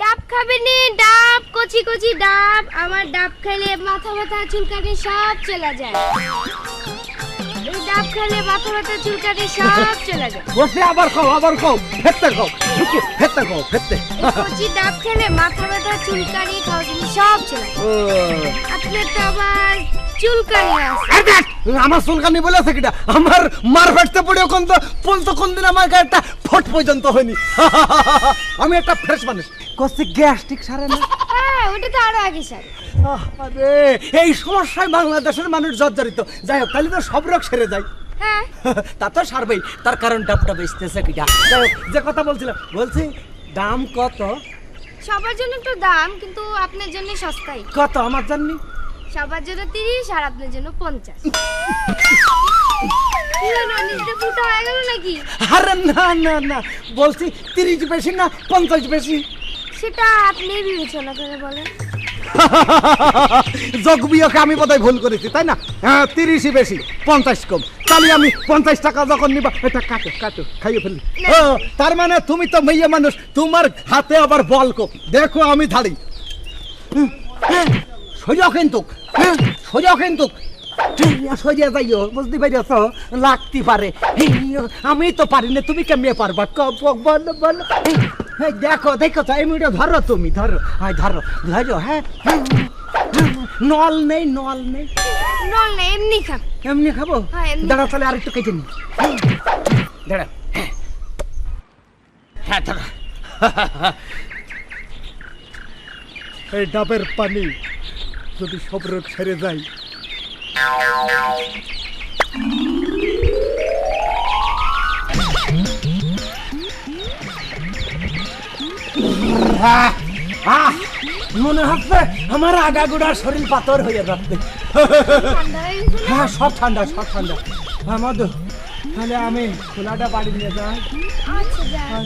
ডাব খাবে নি ডাব কচি কচি ডাব। আমার ডাব খেলে মাথা ব্যথা চুলকানি সব চলে যায়। এই ডাব খেলে মাথা ব্যথা চুলকানি সব চলে যায়। বসে আবার খাও আবার খাও ফেরতে খাও ঢুকে ফেরতে খাও এই কচি ডাব খেলে মাথা ব্যথা চুলকানি খাওয়ানি সব চলে যায়। ও, আপনার তো আবার চুলকানি আছে। দেখ, আমার চুলকানি বলেছে কিটা? আমার মার ফেটতে পড়ে কোন তো পন্ত কোন দিন আমার একটা ফট পর্যন্ত হয়নি। আমি একটা ফ্রেশ মানুষ। কষ্ট গ্যাস্ট্রিক সারে না? হ্যাঁ ওটা তো আরও আগে স্যার আহ, আরে এই সমস্যায় বাংলাদেশের মানুষ জর্জরিত। যাই হোক তাহলে তো সব রোগ সেরে যায়। হ্যাঁ। তা তো সারবেই তার কারণ ডাবটা বেচতেছে কিটা? যাই হোক, যে কথা বলছিলাম বলছি দাম কত? সবার জন্য একটু দাম কিন্তু আপনার জন্য সস্তাই। কত? আমার জাননি সবার জন্য তিরিশ আর আপনার জন্য পঞ্চাশ। কি হলো, নিজে ফুটা হয়ে গেল নাকি আরে না না না বলছি তিরিশ বেশি না পঞ্চাশ বেশি। সেটা আপনি বিবেচনা করে বলেন। জগবিয়কে আমি বোধহয় ভুল করেছি তাই না? হ্যাঁ তিরিশই বেশি পঞ্চাশ কম। তাহলে আমি পঞ্চাশ টাকা যখন নিবা এটা কাটো কাটো খাইয়ে ফেলি। ও তার মানে তুমি তো মেয়ে মানুষ তোমার হাতে আবার বল কো দেখো আমি ধাড়ি। হ্যাঁ, সোজা কিন্তু। হ্যাঁ, সোজা কিন্তু। সোজা যাইও বুঝতে পারিস লাগতে পারে। আমি তো পারি না তুমি কেমনে পারবা? বলো বলো দেখো দেখো তো এই মিটা ধরো তুমি ধরো। হ্যাঁ ধরো ধরো হ্যাঁ হুম, হুম, নল নেই নল নেই। নল না এমনি খান এমনি খাব? হ্যাঁ, এমনি। দাঁড়া তাহলে আরেকটু কেটে নি দাঁড়া হ্যাঁ দাঁড়া। এই ডাবের পানি। যদি সব রোগ সেরে যায় মনে হচ্ছে আমার আগাগোড়ার শরীর পাথর হয়ে যাচ্ছে হয়ে? হ্যাঁ সব ঠান্ডা সব ঠান্ডা হ্যাঁ মধু তাহলে আমি খোলাটা বাড়ি নিয়ে যাই আচ্ছা যান।